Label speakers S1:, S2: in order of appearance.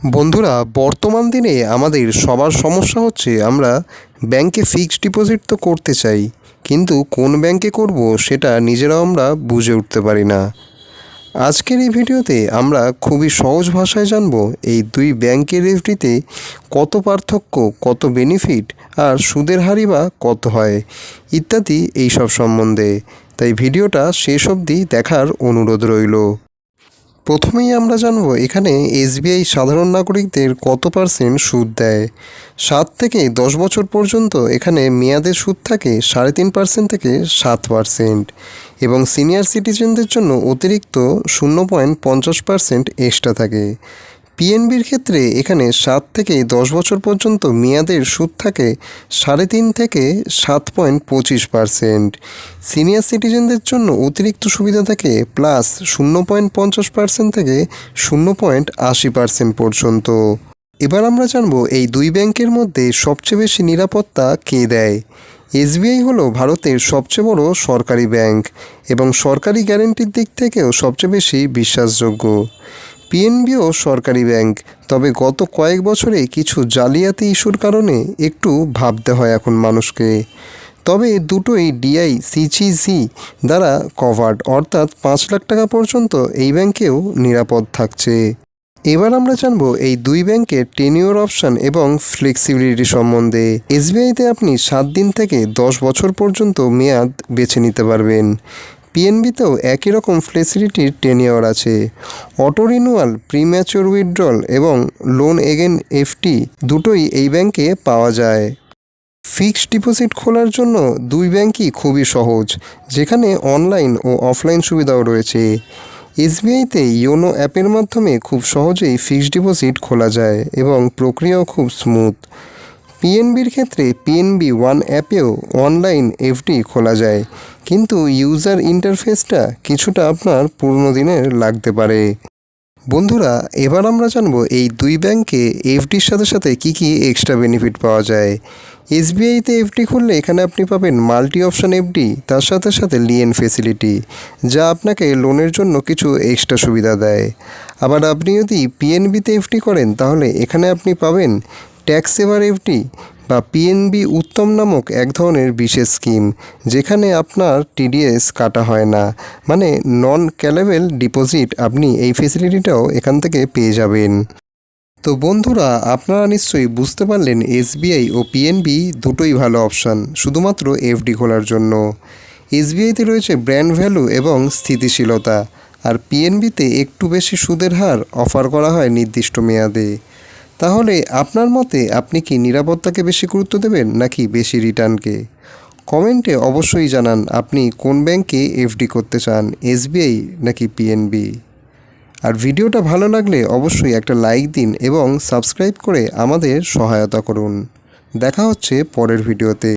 S1: বন্ধুরা, বর্তমান দিনে আমাদের সবার সমস্যা হচ্ছে আমরা ব্যাংকে ফিক্সড ডিপোজিট তো করতে চাই, কিন্তু কোন ব্যাংকে করব সেটা নিজেরাও আমরা বুঝে উঠতে পারি না। আজকের এই ভিডিওতে আমরা খুবই সহজ ভাষায় জানব এই দুই ব্যাংকের এফডিতে কত পার্থক্য, কত বেনিফিট আর সুদের হারই বা কত হয়, ইত্যাদি এইসব সম্বন্ধে। তাই ভিডিওটা শেষ অবধি দেখার অনুরোধ রইল। প্রথমেই আমরা জানব এখানে এসবিআই সাধারণ নাগরিকদের কত পার্সেন্ট সুদ দেয়। সাত থেকে দশ বছর পর্যন্ত এখানে মেয়াদের সুদ থাকে সাড়ে তিন পার্সেন্ট থেকে সাত পার্সেন্ট এবং সিনিয়র সিটিজেনদের জন্য অতিরিক্ত শূন্য পয়েন্ট পঞ্চাশ পার্সেন্ট এক্সট্রা থাকে। পিএনবির ক্ষেত্রে এখানে সাত থেকে দশ বছর পর্যন্ত মেয়াদের সুদ থাকে সাড়ে তিন থেকে সাত পয়েন্ট পঁচিশ পার্সেন্ট। সিনিয়র সিটিজেনদের জন্য অতিরিক্ত সুবিধা থাকে প্লাস শূন্য পয়েন্ট পঞ্চাশ পার্সেন্ট থেকে শূন্য পয়েন্ট আশি পার্সেন্ট পর্যন্ত। এবার আমরা জানব এই দুই ব্যাংকের মধ্যে সবচেয়ে বেশি নিরাপত্তা কে দেয়? এসবিআই হলো ভারতের সবচেয়ে বড় সরকারি ব্যাংক এবং সরকারি গ্যারেন্টির দিক থেকেও সবচেয়ে বেশি বিশ্বাসযোগ্য। পিএনবিও সরকারি ব্যাংক। তবে গত কয়েক বছরে কিছু জালিয়াতি ইস্যুর কারণে একটু ভাবতে হয় এখন মানুষকে। তবে দুটোই ডিআই সিজিসি দ্বারা কভার্ড অর্থাৎ পাঁচ লাখ টাকা পর্যন্ত এই ব্যাংকেও নিরাপদ থাকছে। এবার আমরা জানব এই দুই ব্যাংকের টেনিওর অপশান এবং ফ্লেক্সিবিলিটি সম্বন্ধে। এসবিআইতে আপনি সাত দিন থেকে দশ বছর পর্যন্ত মেয়াদ বেছে নিতে পারবেন। পিএনবিতেও একই রকম ফ্লেসিলিটির টেনিওর আছে। অটো রিনুয়াল প্রিম্যাচিওর উইথড্রল এবং লোন এগেন এফটি দুটোই এই ব্যাংকে পাওয়া যায়। ফিক্সড ডিপোজিট খোলার জন্য দুই ব্যাংকই খুবই সহজ, যেখানে অনলাইন ও অফলাইন সুবিধাও রয়েছে। এসবিআইতে ইয়োনো অ্যাপের মাধ্যমে খুব সহজেই ফিক্সড ডিপোজিট খোলা যায় এবং প্রক্রিয়াও খুব স্মুথ পিএনবির ক্ষেত্রে পিএনবি ওয়ান অ্যাপেও অনলাইন এফডি খোলা যায়। কিন্তু ইউজার ইন্টারফেসটা কিছুটা আপনার পুরনো দিনের লাগতে পারে। বন্ধুরা, এবার আমরা জানব এই দুই ব্যাংকে এফডির সাথে সাথে কি কি এক্সট্রা বেনিফিট পাওয়া যায়। এসবিআইতে এফডি খুললে এখানে আপনি পাবেন মাল্টি অপশন এফডি তার সাথে সাথে লিয়েন ফেসিলিটি যা আপনাকে লোনের জন্য কিছু এক্সট্রা সুবিধা দেয়। আবার আপনি যদি পিএনবিতে এফডি করেন, তাহলে এখানে আপনি পাবেন ট্যাক্স সেভার এফডি বা পিএনবি উত্তম নামক এক ধরনের বিশেষ স্কিম, যেখানে আপনার টিডিএস কাটা হয় না। মানে নন ক্যালেবেল ডিপোজিট আপনি এই ফেসিলিটিটাও এখান থেকে পেয়ে যাবেন। তো বন্ধুরা, আপনারা নিশ্চয়ই বুঝতে পারলেন এসবিআই ও পিএনবি দুটোই ভালো অপশান শুধুমাত্র এফডি খোলার জন্য। এসবিআইতে রয়েছে ব্র্যান্ড ভ্যালু এবং স্থিতিশীলতা, আর পিএনবিতে একটু বেশি সুদের হার অফার করা হয় নির্দিষ্ট মেয়াদে। তাহলে আপনার মতে আপনি কি নিরাপত্তাকে বেশি গুরুত্ব দেবেন নাকি বেশি রিটার্নকে? কমেন্টে অবশ্যই জানান আপনি কোন ব্যাংকে এফডি করতে চান, এসবিআই নাকি পিএনবি। আর ভিডিওটা ভালো লাগলে অবশ্যই একটা লাইক দিন এবং সাবস্ক্রাইব করে আমাদের সহায়তা করুন। দেখা হচ্ছে পরের ভিডিওতে।